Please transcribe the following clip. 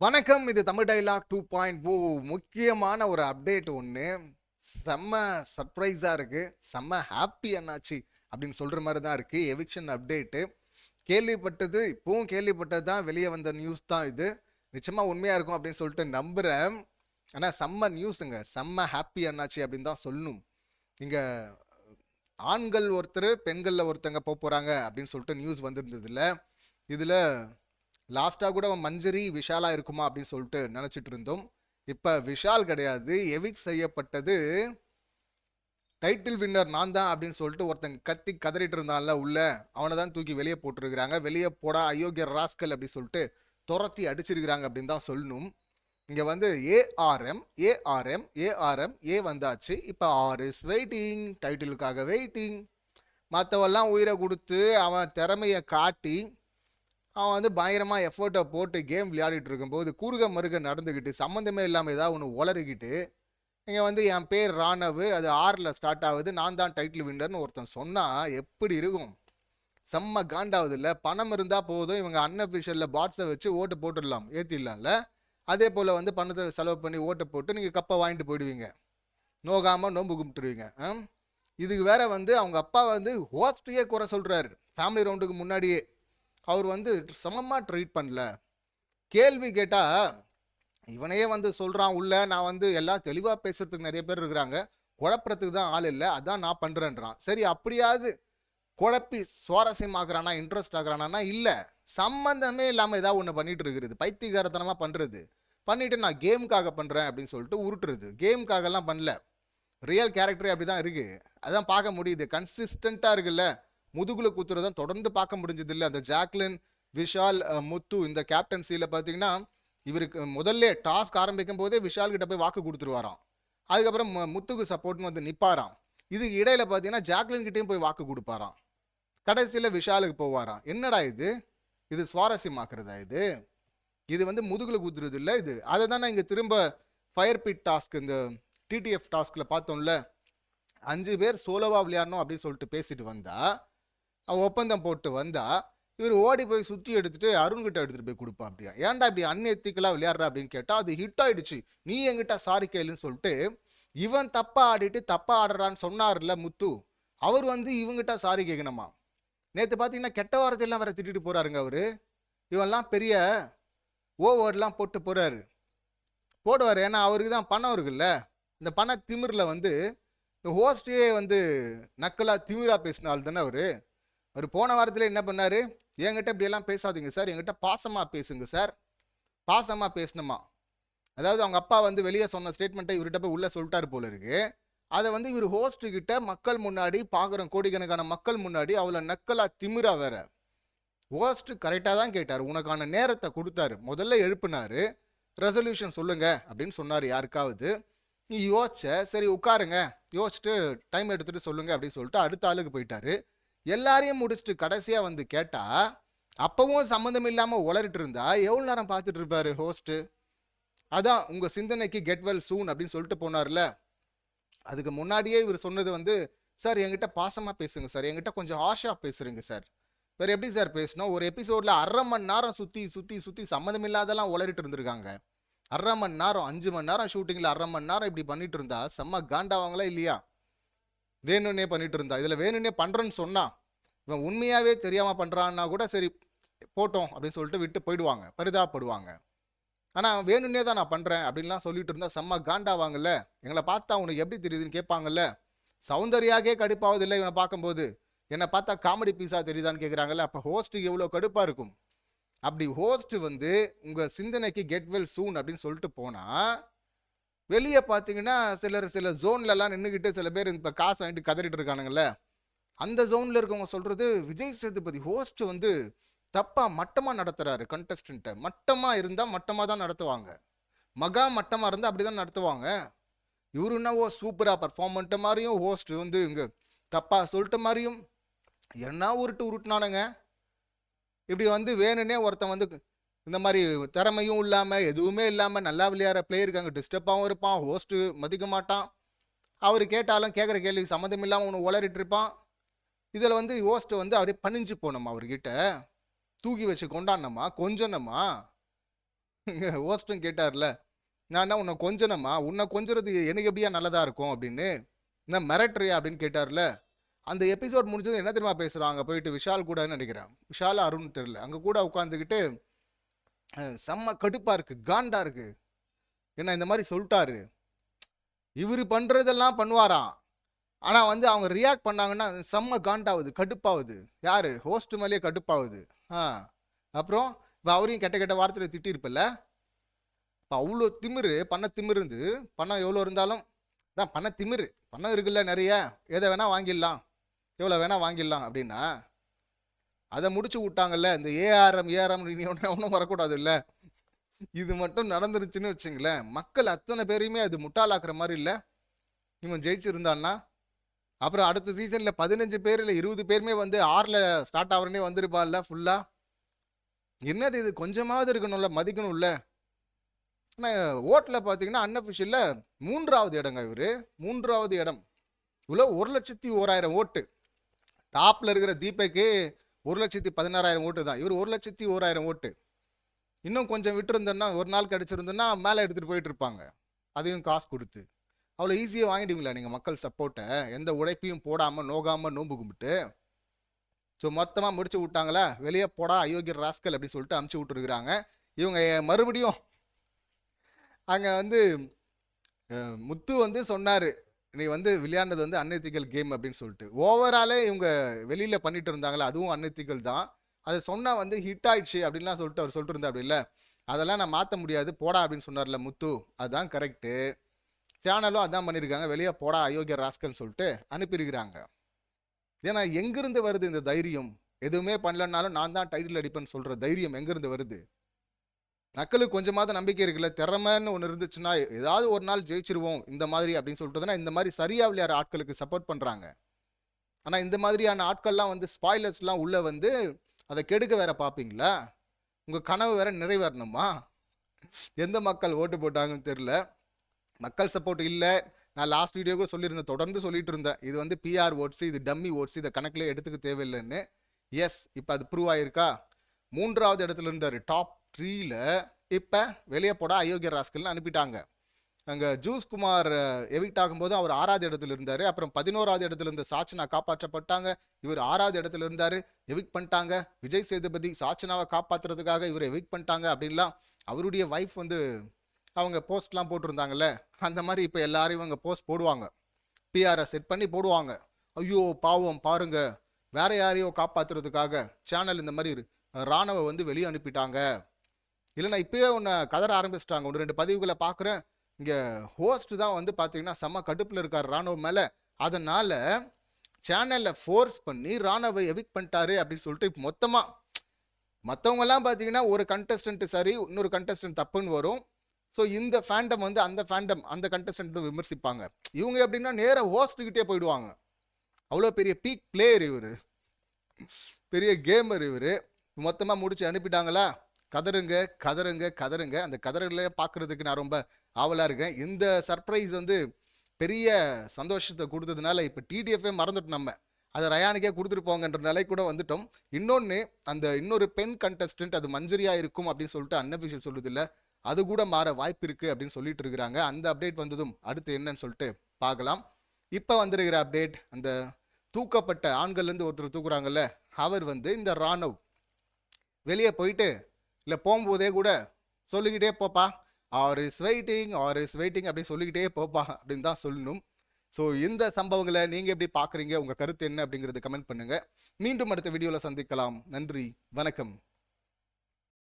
வணக்கம் இது Tamil dialogue two point O. முக்கியமான ஒரு அப்டேட் ஒன்று செம்ம சர்ப்ரைஸாக இருக்குது செம்ம ஹாப்பி என்னாச்சு அப்படின்னு சொல்கிற மாதிரி தான் இருக்குது எவிக்ஷன் அப்டேட்டு. கேள்விப்பட்டது இப்போவும் கேள்விப்பட்டது தான். வெளியே வந்த நியூஸ் தான் இது. நிச்சயமாக உண்மையாக இருக்கும் அப்படின்னு சொல்லிட்டு நம்புகிறேன் ஆனால் செம்ம நியூஸுங்க. செம்ம ஹாப்பி என்னாச்சு அப்படின்னு தான் சொல்லணும் இங்கே ஆண்கள் ஒருத்தர் பெண்களில் ஒருத்தங்க போக போகிறாங்க அப்படின்னு சொல்லிட்டு நியூஸ் வந்திருந்ததில்ல இதில் லாஸ்ட்டாக கூட அவன் மஞ்சரி விஷாலாக இருக்குமா அப்படின்னு சொல்லிட்டு நினச்சிட்டு இருந்தோம். இப்போ விஷால் கிடையாது. எவிக் செய்யப்பட்டது. டைட்டில் வின்னர் நான் தான் அப்படின்னு சொல்லிட்டு ஒருத்தன் கத்தி கதறிட்டு இருந்தான்ல உள்ள. அவனை தான் தூக்கி வெளியே போட்டிருக்கிறாங்க. வெளியே போடா அயோக்கிய ராஸ்கல் அப்படின்னு சொல்லிட்டு துரத்தி அடிச்சிருக்கிறாங்க அப்படின்னு தான் சொல்லணும். இங்கே வந்து ஏஆர்எம் ஏஆர்எம் ஏஆர்எம் ஏ வந்தாச்சு. இப்போ ஆர் இஸ் வெயிட்டிங் டைட்டிலுக்காக வெயிட்டிங் மற்றவெல்லாம் உயிரை கொடுத்து அவன் திறமையை காட்டி அவன் வந்து பயங்கரமாக எஃபர்ட்டை போட்டு கேம் விளையாடிட்டு இருக்கும்போது குறுக மறுக நடந்துக்கிட்டு சம்மந்தமே இல்லாமல் ஏதாவது ஒன்று உளறிக்கிட்டு இங்கே வந்து என் பேர் ராணவு அது ஆறில் ஸ்டார்ட் ஆகுது நான் தான் டைட்டில் வின்னர்னு ஒருத்தன் சொன்னால் எப்படி இருக்கும்? செம்ம காண்டாவது இல்லை. பணம் இருந்தால் போதும் இவங்க அன்அஃபிஷியலில் பாட்ஸை வச்சு ஓட்டு போட்டுடலாம் ஏற்றிடலாம்ல அதே போல் வந்து பணத்தை செலவு பண்ணி ஓட்டை போட்டு நீங்கள் கப்பை வாங்கிட்டு போயிடுவீங்க. நோகாமல் நோம்பு கும்பிட்டுருவீங்க இதுக்கு வேற வந்து அவங்க அப்பா வந்து ஹோஸ்டையே குறை சொல்கிறாரு ஃபேமிலி ரவுண்டுக்கு முன்னாடியே. அவர் வந்து சமமாக ட்ரீட் பண்ணல. கேள்வி கேட்டால் இவனையே வந்து சொல்கிறான் உள்ள நான் வந்து எல்லாம் தெளிவாக பேசுறதுக்கு நிறைய பேர் இருக்கிறாங்க. குழப்பறதுக்கு தான் ஆள் இல்லை. அதான் நான் பண்ணுறேன்றான் சரி அப்படியாவது குழப்பி சுவாரஸ்யமாகறானா இன்ட்ரெஸ்ட் ஆகிறானானா இல்லை. சம்மந்தமே இல்லாமல் ஏதாவது ஒன்று பண்ணிட்டு இருக்கிறது. பைத்தியகாரத்தனமாக பண்ணுறது பண்ணிட்டு நான் கேமுக்காக பண்ணுறேன் அப்படின்னு சொல்லிட்டு உருட்டுறது. கேமுக்காகலாம் பண்ணல. ரியல் கேரக்டரே அப்படி தான் இருக்குது அதான் பார்க்க முடியுது. கன்சிஸ்டண்ட்டாக இருக்குல்ல. முதுகுல குத்துறதை தொடர்ந்து பார்க்க முடிஞ்சது இல்லை அந்த ஜாக்லின் விஷால் முத்து இந்த கேப்டன்சியில் பார்த்தீங்கன்னா இவருக்கு முதல்ல டாஸ்க் ஆரம்பிக்கும் போதே விஷால் கிட்ட போய் வாக்கு கொடுத்துருவாராம். அதுக்கப்புறம் முத்துக்கு சப்போர்ட்னு வந்து நிப்பாராம். இதுக்கு இடையில பார்த்தீங்கன்னா ஜாக்லின் கிட்டேயும் போய் வாக்கு கொடுப்பாராம். கடைசியில் விஷாலுக்கு போவாராம். என்னடா இது? இது சுவாரஸ்யமாக்குறதா இது? இது வந்து முதுகில் குத்துறது இல்லை இது. அதை தானே இங்கே திரும்ப ஃபயர் பிட் டாஸ்க் இந்த டிடிஎஃப் டாஸ்கில் பார்த்தோம்ல. அஞ்சு பேர் சோலோவா விளையாடணும் அப்படின்னு சொல்லிட்டு பேசிட்டு வந்தால் அவன் ஒப்பந்தம் போட்டு வந்தால் இவர் ஓடி போய் சுற்றி எடுத்துட்டு அருண்கிட்ட எடுத்துகிட்டு போய் கொடுப்பா அப்படியா ஏன்டா இப்படி அன்எத்திக்கலாக விளையாடுற அப்படின்னு கேட்டால் அது ஹிட் ஆயிடுச்சு. நீ என்கிட்ட சாரி கேளுன்னு சொல்லிட்டு இவன் தப்பா ஆடிட்டு தப்பா ஆடுறான்னு சொன்னார்ல முத்து அவர் வந்து இவங்கிட்ட சாரி கேட்கணுமா நேற்று பார்த்தீங்கன்னா கெட்ட வாரத்தையெல்லாம் வேற திட்டிட்டு போறாருங்க அவரு. இவன்லாம் பெரிய ஓவர்லாம் போட்டு போறாரு. போடுவார். ஏன்னா அவருக்கு தான் பணம் இருக்குல்ல. இந்த பண திமிரில் வந்து இந்த வந்து நக்கலாக திமிராக பேசினால் தானே அவர். அவர் போன வாரத்தில் என்ன பண்ணார்? என்கிட்ட இப்படியெல்லாம் பேசாதீங்க சார். என்கிட்ட பாசமாக பேசுங்க சார். பாசமாக பேசணுமா? அதாவது அவங்க அப்பா வந்து வெளியே சொன்ன ஸ்டேட்மெண்ட்டை இவர்கிட்ட போய் உள்ளே சொல்லிட்டாரு போல இருக்கு. அதை வந்து இவர் ஹோஸ்ட்டுக்கிட்ட மக்கள் முன்னாடி பார்க்குறோம் கோடிக்கணக்கான மக்கள் முன்னாடி அவளை நக்கலா திமிரா வேற. ஹோஸ்ட் கரெக்டாக தான் கேட்டார். உனக்கான நேரத்தை கொடுத்தாரு. முதல்ல எழுப்புனாரு. ரெசல்யூஷன் சொல்லுங்க அப்படின்னு சொன்னார் யாருக்காவது. நீ யோசிச்ச சரி உட்காருங்க. யோசிச்சுட்டு டைம் எடுத்துட்டு சொல்லுங்க அப்படின்னு சொல்லிட்டு அடுத்த ஆளுக்கு போயிட்டாரு. எல்லாரையும் முடிச்சுட்டு கடைசியாக வந்து கேட்டால் அப்பவும் சம்மந்தம் இல்லாமல் உளறிட்டு இருந்தா எவ்வளோ நேரம் பார்த்துட்டு இருப்பாரு ஹோஸ்ட்டு அதான் உங்கள் சிந்தனைக்கு கெட் வெல் சூன் அப்படின்னு சொல்லிட்டு போனார்ல. அதுக்கு முன்னாடியே இவர் சொன்னது வந்து சார் என்கிட்ட பாசமாக பேசுங்க சார் என்கிட்ட கொஞ்சம் ஆஷாக பேசுறீங்க சார் வேறு எப்படி சார் பேசணும்? ஒரு எபிசோடில் அரை மணி நேரம் சுற்றி சுற்றி சுற்றி சம்மந்தம் இல்லாதெல்லாம் உளறிட்டு இருந்திருக்காங்க. அரை மணி நேரம் அஞ்சு மணி நேரம் ஷூட்டிங்கில் அரை மணி நேரம் இப்படி பண்ணிட்டு இருந்தா செம்ம காண்டாவாங்களா இல்லையா? வேணும்னே பண்ணிட்டு இருந்தா இதில் வேணும்னே பண்ணுறேன்னு சொன்னா இவன் உண்மையாகவே தெரியாமல் பண்ணுறான்னா கூட சரி போட்டோம் அப்படின்னு சொல்லிட்டு விட்டு போயிடுவாங்க பரிதாபப்படுவாங்க. ஆனால் வேணும்னே தான் நான் பண்ணுறேன் அப்படின்லாம் சொல்லிட்டு இருந்தா செம்ம காண்டாவாங்கல்ல எங்களை பார்த்தா உனக்கு எப்படி தெரியுதுன்னு கேட்பாங்கல்ல. சௌந்தர்யாகே கடுப்பாவது இல்லை இவனை பார்க்கும்போது. என்னை பார்த்தா காமெடி பீஸாக தெரியுதான்னு கேட்குறாங்கல்ல அப்போ ஹோஸ்ட்டுக்கு எவ்வளோ கடுப்பாக இருக்கும். அப்படி ஹோஸ்ட் வந்து உங்கள் சிந்தனைக்கு கெட் வெல் சூன் அப்படின்னு சொல்லிட்டு போனால் வெளியே பார்த்தீங்கன்னா சிலர் சில ஜோன்லலாம் நின்றுக்கிட்டு சில பேர் இப்போ காசு வாங்கிட்டு கதறிட்டு இருக்கானுங்கல்ல. அந்த ஜோனில் இருக்கவங்க சொல்கிறது விஜய் சேதுபதி ஹோஸ்ட் வந்து தப்பாக மட்டமாக நடத்துகிறாரு கண்டஸ்டண்ட்டை மட்டமாக இருந்தால் மட்டமாக தான் நடத்துவாங்க. மகா மட்டமாக இருந்தால் அப்படி தான் நடத்துவாங்க. இவரு என்னவோ சூப்பராக பர்ஃபார்ம் பண்ணிட்ட மாதிரியும் ஹோஸ்ட் வந்து இங்கே தப்பாக சொல்லிட்ட மாதிரியும் என்ன உருட்டு உருட்டுனானுங்க. இப்படி வந்து வேணுன்னே ஒருத்தன் வந்து இந்த மாதிரி திறமையும் இல்லாமல் எதுவுமே இல்லாமல் நல்லா விளையாடுற பிளேயருக்கு அங்கே டிஸ்டர்பாகவும் இருப்பான் ஹோஸ்ட்டு மதிக்க மாட்டான். அவர் கேட்டாலும் கேட்குற கேள்விக்கு சம்மந்தம் இல்லாமல் ஒன்று உளறிட்டு இருப்பான். இதில் வந்து ஹோஸ்ட்டு வந்து அப்படியே பணிஞ்சு போனோமா அவர்கிட்ட. தூக்கி வச்சு கொண்டாடணுமா கொஞ்சனம்மா ஹோஸ்ட்டும் கேட்டார்ல நான் என்ன உன்னை கொஞ்சனம்மா உன்னை கொஞ்சறது எனக்கு எப்படியா நல்லதாக இருக்கும்? அப்படின்னு. என்ன மிரட்டுறியா? அப்படின்னு கேட்டார்ல. அந்த எபிசோட் முடிஞ்சது என்ன தெரியுமா பேசுறாங்க போயிட்டு விஷால் கூட நினைக்கிறேன். விஷால் அருண் தெரியல. அங்கே கூட உட்காந்துக்கிட்டு செம்ம கடுப்பாக இருக்குது காண்டா இருக்குது என்ன இந்த மாதிரி சொல்லிட்டாரு. இவர் பண்ணுறதெல்லாம் பண்ணுவாராம். ஆனால் வந்து அவங்க ரியாக்ட் பண்ணாங்கன்னா செம்ம காண்டாகுது கடுப்பாகுது யார்? ஹோஸ்ட் மேலேயே கடுப்பாகுது ஆ அப்புறம் இப்போ அவரையும் கெட்ட கெட்ட வார்த்தையில் திட்டியிருப்பில்ல இப்போ அவ்வளோ திமிரு பண்ண திமிரு இருந்து பணம் எவ்வளோ இருந்தாலும் தான் பண்ண திமிரு. பணம் இருக்குல்ல நிறைய. எதை வேணால் வாங்கிடலாம். எவ்வளோ வேணால் வாங்கிடலாம் அப்படின்னா அதை முடிச்சு விட்டாங்கல்ல இந்த ஏஆர்எம் ஏஆர்எம் இனி ஒன்று ஒன்றும் வரக்கூடாது இல்லை இது மட்டும் நடந்துருச்சுன்னு வச்சுங்களேன் மக்கள் அத்தனை பேரையுமே அது முட்டாளாக்குற மாதிரி இல்லை. இவன் ஜெயிச்சிருந்தான்னா அப்புறம் அடுத்த சீசனில் பதினஞ்சு பேர் இல்லை இருபது பேருமே வந்து ஆறில் ஸ்டார்ட் ஆகிறனே வந்திருப்பான்ல ஃபுல்லாக என்னது இது? கொஞ்சமாவது இருக்கணும்ல மதிக்கணும்ல? ஆனால் ஓட்டில் பார்த்தீங்கன்னா அன்அஃபிஷியலில் மூன்றாவது இடங்க இவர். மூன்றாவது இடம். இவ்வளோ ஒரு லட்சத்தி ஓராயிரம் ஓட்டு. டாப்பில் இருக்கிற தீபக்கு ஒரு லட்சத்தி பதினாறாயிரம் ஓட்டு தான் இவர் ஒரு லட்சத்தி ஓராயிரம் ஓட்டு. இன்னும் கொஞ்சம் விட்டுருந்தோன்னா ஒரு நாள் கிடச்சிருந்தோன்னா மேலே எடுத்துகிட்டு போயிட்டு இருப்பாங்க. அதையும் காசு கொடுத்து. அவ்வளோ ஈஸியாக வாங்கிடுவீங்களா நீங்கள் மக்கள் சப்போர்ட்டை எந்த உழைப்பையும் போடாமல் நோகாமல் நோம்பு கும்பிட்டு. ஸோ மொத்தமாக முடிச்சு விட்டாங்களா? வெளியே போடா அயோக்கியர் ராஸ்கல் அப்படின்னு சொல்லிட்டு அமுச்சு விட்டுருக்குறாங்க. இவங்க மறுபடியும் அங்கே வந்து முத்து வந்து சொன்னார் நீ வந்து விளையாண்டது வந்து அன்எத்திக்கல் கேம் அப்படின்னு சொல்லிட்டு. ஓவராலே இவங்க வெளியில் பண்ணிட்டு இருந்தாங்களா அதுவும் அன்எத்திக்கல் தான். அதை சொன்னால் வந்து ஹிட் ஆயிடுச்சு அப்படின்லாம் சொல்லிட்டு அவர் சொல்லிட்டு இருந்தா அப்படி இல்லை? அதெல்லாம் நான் மாற்ற முடியாது போடா அப்படின்னு சொன்னார்ல முத்து. அதுதான் கரெக்டு சேனலும் அதான் பண்ணியிருக்காங்க வெளியே போடா அயோக்கிய ராஸ்கல்னு சொல்லிட்டு அனுப்பியிருக்கிறாங்க. ஏன்னா எங்கேருந்து வருது இந்த தைரியம்? எதுவுமே பண்ணலன்னாலும் நான் தான் டைட்டில் அடிப்பேன்னு சொல்கிற தைரியம் எங்கேருந்து வருது? மக்களுக்கு கொஞ்சமாவது நம்பிக்கை இருக்குல்ல? திறமைன்னு ஒன்று இருந்துச்சுன்னா ஏதாவது ஒரு நாள் ஜெயிச்சிருவோம் இந்த மாதிரி அப்படின்னு சொல்லிட்டு இந்த மாதிரி சரியா விளையாடுற ஆட்களுக்கு சப்போர்ட் பண்ணுறாங்க ஆனால் இந்த மாதிரியான ஆட்கள்லாம் வந்து ஸ்பாய்லர்ஸ்லாம் உள்ளே வந்து அதை கெடுக்க வேற பார்ப்பீங்களா? உங்கள் கனவு வேற நிறைவேறணுமா? எந்த மக்கள் ஓட்டு போட்டாங்கன்னு தெரில மக்கள் சப்போர்ட் இல்லை. நான் லாஸ்ட் வீடியோக்கு சொல்லியிருந்தேன் தொடர்ந்து சொல்லிட்டு இருந்தேன். இது வந்து பிஆர் ஓட்ஸ் இது டம்மி ஓட்ஸ் இதை கணக்கில் எடுத்துக்க தேவையில்லைன்னு. எஸ் இப்போ அது ப்ரூவ் ஆயிருக்கா? மூன்றாவது இடத்துல இருந்தார் டாப் த்ரீல இப்போ வெளியே போட அயோக்கிய ராஸ்கல்னு அனுப்பிட்டாங்க. அங்கே ஜூஸ் குமார் எவிக்ட் ஆகும்போது அவர் ஆறாவது இடத்துல இருந்தார். அப்புறம் பதினோராவது இடத்துல இருந்த சாச்சனா காப்பாற்றப்பட்டாங்க. இவர் ஆறாவது இடத்துல இருந்தார் எவிக் பண்ணிட்டாங்க. விஜய் சேதுபதி சாச்சனாவை காப்பாற்றுறதுக்காக இவர் எவிக் பண்ணிட்டாங்க அப்படின்லாம் அவருடைய ஒய்ஃப் வந்து அவங்க போஸ்ட்லாம் போட்டிருந்தாங்கல்ல அந்த மாதிரி இப்போ எல்லாரையும் இவங்க போஸ்ட் போடுவாங்க. பிஆரை செட் பண்ணி போடுவாங்க. ஐயோ பாவம் பாருங்க. வேற யாரையோ காப்பாற்றுறதுக்காக சேனல் இந்த மாதிரி ராணுவ வந்து வெளியே அனுப்பிட்டாங்க. இல்லைன்னா இப்பயே உன்னை கதற ஆரம்பிச்சிட்டாங்க. ஒன்று ரெண்டு பதிவுகளை பார்க்குறேன் இங்கே ஹோஸ்ட் தான் வந்து பார்த்தீங்கன்னா செம்ம கடுப்பில் இருக்கார் ராணுவ மேலே. அதனால் சேனலில் ஃபோர்ஸ் பண்ணி ராணுவை எவிக் பண்ணிட்டாரு அப்படின்னு சொல்லிட்டு இப்போ மொத்தமாக மற்றவங்கெல்லாம் பார்த்தீங்கன்னா ஒரு கண்டஸ்டன்ட் சரி இன்னொரு கண்டஸ்டன்ட் தப்புன்னு வரும். ஸோ இந்த ஃபேண்டம் வந்து அந்த ஃபேண்டம் அந்த கண்டஸ்டன்ட் விமர்சிப்பாங்க. இவங்க எப்படின்னா நேராக ஹோஸ்ட்டுக்கிட்டே போயிடுவாங்க. அவ்வளோ பெரிய பீக் பிளேயர் இவர். பெரிய கேமர் இவர். மொத்தமாக முடிச்சு அனுப்பிட்டாங்களா? கதறுங்க கதறுங்க கதறுங்க அந்த கதறல பார்க்கறதுக்கு நான் ரொம்ப ஆவலாக இருக்கேன். இந்த சர்ப்ரைஸ் வந்து பெரிய சந்தோஷத்தை கொடுத்ததுனால இப்போ டிடிஎஃப்பே மறந்துட்டோம் நம்ம. அதை ரயானுக்கே கொடுத்துட்டு போங்கன்ற நிலை கூட வந்துட்டோம். இன்னொன்று அந்த இன்னொரு பெண் கண்டஸ்டன்ட் அது மஞ்சரியா இருக்கும் அப்படின்னு சொல்லிட்டு அன்அஃபிஷியல் சொல்லுது இல்ல அது கூட மாற வாய்ப்பு இருக்குது அப்படின்னு சொல்லிட்டு இருக்கிறாங்க. அந்த அப்டேட் வந்ததும் அடுத்து என்னன்னு சொல்லிட்டு பார்க்கலாம். இப்போ வந்திருக்கிற அப்டேட் அந்த தூக்கப்பட்ட ஆண்கள்லேருந்து ஒருத்தர் தூக்குறாங்கல்ல அவர் வந்து இந்த ராணவ் வெளியே போயிட்டு இல்லை போகும்போதே கூட சொல்லிக்கிட்டே போப்பா. R is waiting R is waiting அப்படின்னு சொல்லிக்கிட்டே போப்பா அப்படின்னு தான் சொல்லணும். ஸோ இந்த சம்பவங்களை நீங்கள் எப்படி பார்க்குறீங்க உங்கள் கருத்து என்ன அப்படிங்கிறது கமெண்ட் பண்ணுங்கள் மீண்டும் அடுத்த வீடியோவில் சந்திக்கலாம். நன்றி வணக்கம்.